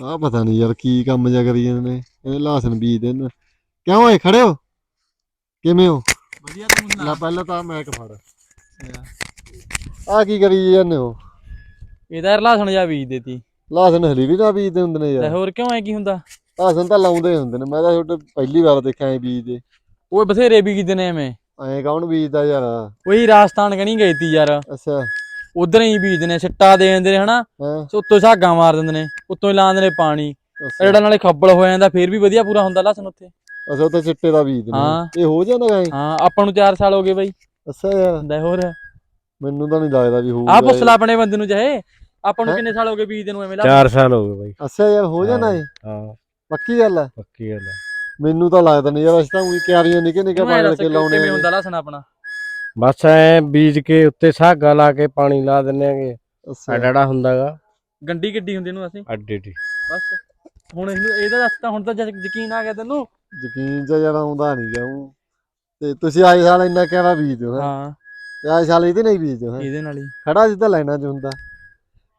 ਆ ਪਤਾ ਨਹੀਂ ਯਾਰ ਕੀ ਕੰਮ ਜਾ ਕਰੀ ਜਾਂਦੇ ਨੇ ਇਹ ਲਾਸਨ ਬੀਜ ਦੇਣ। ਕਿਉਂ ਹੋਏ ਖੜੇ ਹੋ? ਕਿਵੇਂ ਹੋ? ਵਧੀਆ ਤੂੰ ਲੈ ਪਹਿਲਾਂ ਤਾਂ ਮੈਂ ਫੜ। ਆ ਕੀ ਕਰੀ ਜਾਂਦੇ ਹੋ? ਇਹਦਾ ਰਲਾਸਣ ਜਾ ਬੀਜ ਦੇਤੀ। ਲਾਸਨ ਹਲੀ ਵੀ ਨਾ ਬੀਜਦੇ ਹੁੰਦੇ ਨੇ ਤੇ ਯਾਰ ਹੋਰ ਕਿਉਂ ਐ ਕੀ ਹੁੰਦਾ? ਲਾਸਨ ਤਾਂ ਲਾਉਂਦੇ ਹੁੰਦੇ ਨੇ ਮੈਂ ਤਾਂ ਤੁਹਾਡੇ ਪਹਿਲੀ ਵਾਰ ਦੇਖਿਆ ਐ ਬੀਜਦੇ ਓਏ ਬਥੇਰੇ ਬੀਜਦੇ ਨੇ ਐਵੇਂ। ਐਂ ਕੌਣ ਬੀਜਦਾ ਯਾਰ? ਉਹੀ ਰਾਜਸਥਾਨ ਕਣੀ ਗਈ ਤੀ ਯਾਰ। ਅੱਛਾ। ਉਧਰ ਹੀ ਬੀਜਦੇ ਨੇ ਛਿੱਟਾ ਦੇ ਦਿੰਦੇ ਨੇ ਹਨਾ। ਹਾਂ? ਤੇ ਉੱਤੋਂ ਝਾਗਾ ਮਾਰ ਦਿੰਦੇ ਨੇ। ਉੱਤੋਂ ਹੀ ਲਾ ਦਿੰਦੇ ਨੇ ਪਾਣੀ। ਜਿਹੜਾ ਨਾਲੇ ਖੱਬਲ ਹੋ ਜਾਂਦਾ ਫੇਰ ਵੀ ਵਧੀਆ ਪੂਰਾ ਹੁੰਦਾ ਲਸਣ ਉੱਥੇ। ਉਹ ਤਾਂ ਚਿੱਟੇ ਦਾ ਹਾਂ। ਨੇ। ਇਹ ਹੋ ਜਾਂਦਾ ਐ? ਹਾਂ ਆਪਾਂ ਨੂੰ 4 ਸਾਲ ਹੋ ਗਏ ਬਾਈ। ਅੱਛਾ ਯਾਰ। ਲੈ ਹੋਰ। ਮੈਨੂੰ ਤਾਂ ਨਹੀਂ ਲੱਗਦਾ ਵੀ ਹੋਊਗਾ ਆਹ ਪੁੱਛ ਲਾ ਆਪਣੇ ਬੰਦੇ ਨੂੰ ਚਾਹੇ। ਆਪਾਂ ਨੂੰ ਹੈਂ? ਕਿੰਨੇ ਸਾਲ ਹੋ ਗਏ ਬੀਜਦੇ ਨੂੰ ਐਵੇਂ ਲਾ 4 ਸਾਲ ਹੋ ਗਏ ਬਾਈ। ਅੱਛਾ ਯਾਰ ਹੋ ਜਾਣਾ ਏ ਹਾਂ। ਪੱਕੀ ਗੱਲ ਹੈ ਪੱਕੀ ਗੱਲ ਹੈ ਮੈਨੂੰ ਤਾਂ ਲੱਗਦਾ ਨਹੀਂ ਯਾਰ ਅਸੀਂ ਤਾਂ ਉਹੀ ਕਿਆਰੀਆਂ ਨਿੱਕੇ ਨਿੱਕੇ ਦੱਸ ਕੇ ਲਾਉਣੇ ਕਿਵੇਂ। ਹੁੰਦਾ ਲਸਣ ਆਪਣਾ। ਬਸ ਐ ਬੀਜ ਕੇ ਉੱਤੇ ਸਾਗਾ ਲਾ ਕੇ ਪਾਣੀ ਲਾ ਦਿੰਨੇ ਆਗੇ ਅੱਛਾ। ਐਡੜਾ ਹੁੰਦਾਗਾ। ਗੰਡੀ ਕਿੱਡੀ ਹੁੰਦੀ ਇਹਨੂੰ ਅਸੀਂ। ਅੱਡੀ ਡੀ ਬਸ। ਹੁਣ ਇਹਨੂੰ ਇਹਦਾ ਦੱਸ ਤਾਂ ਹੁਣ ਤਾਂ ਯਕੀਨ ਆ ਗਿਆ ਤੈਨੂੰ? ਯਕੀਨ ਚ ਯਾਰ ਆਉਂਦਾ ਨਹੀਂ ਜਾਊ ਤੇ ਤੁਸੀਂ ਆਏ ਸਾਲ ਇੰਨਾ ਕਿਹੜਾ ਬੀਜਦੇ ਹੋ ਹੈਂ? ਹਾਂ। ਤੇ ਆਏ ਸਾਲ ਇਹਦੇ ਨਹੀਂ ਬੀਜਦੇ ਹੋ ਹੈਂ? ਇਹਦੇ ਨਾਲ ਹੀ। ਖੜਾ ਜਿੱਦਾਂ ਲੈਣਾ ਚ ਹੁੰਦਾ।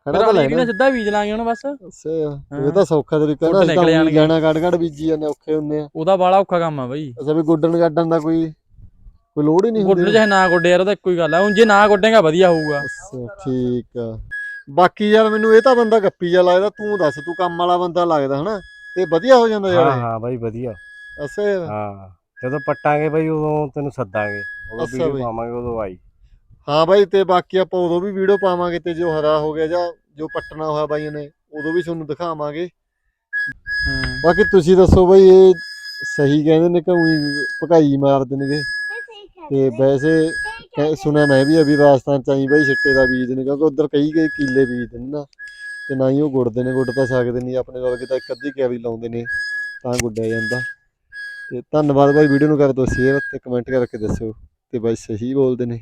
ਖੜਾ ਤਾਂ ਅਗਲੀ ਵੀ ਨਾ ਲੈਣਾ ਸਿੱਧਾ ਬੀਜ ਲਾਂਗੇ ਹੁਣ ਬਸ। ਅੱਛਾ ਇਹ ਤਾਂ ਸੌਖਾ ਤਰੀਕਾ ਨਾ ਅਸੀਂ ਤਾਂ ਨਿਕਲ ਊਂ ਜਾਣਾ ਕੱਢ ਕੱਢ ਬੀਜੀ ਜਾਂਦੇ ਔਖੇ ਹੁੰਦੇ ਆ। ਉਹਦਾ ਬਾਲਾ ਔਖਾ ਕੰਮ ਆ ਬਾਈ। ਅੱਛਾ ਵੀ ਗੁੱਡਣ ਗੱਡਣ ਦਾ ਕੋਈ ਕੋਈ ਲੋੜ ਹੀ ਨਹੀਂ ਗੋਡਣ ਹੁੰਦੀ। ਚਾਹੇ ਨਾ ਗੋਡੇ ਯਾਰ ਉਹਦਾ ਇੱਕੋ ਹੀ ਗੱਲ ਆ। ਹੁਣ ਜੇ ਨਾ ਗੋਡੇਗਾ ਵਧੀਆ ਹੋਊਗਾ। ਅੱਛਾ ਠੀਕ ਆ। ਬਾਕੀ ਯਾਰ ਮੈਨੂੰ ਇਹ ਤਾਂ ਬੰਦਾ ਗੱਪੀ ਜਿਹਾ ਲੱਗਦਾ ਤੂੰ ਦੱਸ ਤੂੰ ਕੰਮ ਵਾਲਾ ਬੰਦਾ ਲੱਗਦਾ ਹਨਾ ਤੇ ਵਧੀਆ ਹੋ ਜਾਂਦਾ ਯਾਰ ਹਾਂ ਇਹ। ਹਾਂ ਬਾਈ ਵਧੀਆ। ਅੱਛਾ ਯਾਰ। ਹਾਂ ਜਦੋਂ ਪੱਟਾਂਗੇ ਬਾਈ ਉਦੋਂ ਤੈਨੂੰ ਸੱਦਾਂਗੇ ਉਦੋਂ ਅੱਛਾ ਵੀਡੀਓ ਬਈ। ਪਾਵਾਂਗੇ ਉਦੋਂ ਆਈ। ਹਾਂ ਬਾਈ ਤੇ ਬਾਕੀ ਆਪਾਂ ਉਦੋਂ ਵੀ ਵੀਡੀਓ ਪਾਵਾਂਗੇ ਤੇ ਜੋ ਹਰਾ ਹੋ ਗਿਆ ਜਾਂ ਜੋ ਪੱਟਣਾ ਹੋਇਆ ਬਾਈਆਂ ਨੇ ਉਦੋਂ ਵੀ ਤੁਹਾਨੂੰ ਦਿਖਾਵਾਂਗੇ। ਹਾਂ। ਬਾਕੀ ਤੁਸੀਂ ਦੱਸੋ ਬਾਈ ਇਹ ਸਹੀ ਕਹਿੰਦੇ ਨੇ ਕਿ ਉਹੀ ਭਕਾਈ ਮਾਰ ਦੇਣਗੇ? ਤੇ ਵੈਸੇ ਕਹਿ- ਸੁਣਿਆ, ਮੈਂ ਵੀ ਅਭੀ ਰਾਜਸਥਾਨ ਚ ਆਈ ਬਾਈ, ਛਿੱਟੇ ਦਾ ਬੀਜ ਨੇ, ਕਿਉਂਕਿ ਉਧਰ ਕਈ ਕਈ ਕੀਲੇ ਬੀਜਦੇ ਨੇ ਨਾ, ਤੇ ਨਾ ਹੀ ਉਹ ਗੁੱਡਦੇ ਨੇ ਗੁੱਡ ਤਾਂ ਸਕਦੇ ਨਹੀਂ ਆਪਣੇ ਵਰਗੇ ਤਾਂ ਇੱਕ ਅੱਧੀ ਕਿਆਰੀ ਲਾਉਂਦੇ ਨੇ, ਤਾਂ ਗੁੱਡਿਆ ਜਾਂਦਾ। ਤੇ ਧੰਨਵਾਦ ਬਾਈ, ਵੀਡੀਓ ਨੂੰ ਕਰ ਦਿਓ ਸ਼ੇਅਰ ਤੇ ਕਮੈਂਟ ਕਰਕੇ ਦੱਸਿਓ, ਤੇ ਬਾਈ ਸਹੀ ਬੋਲਦੇ ਨੇ।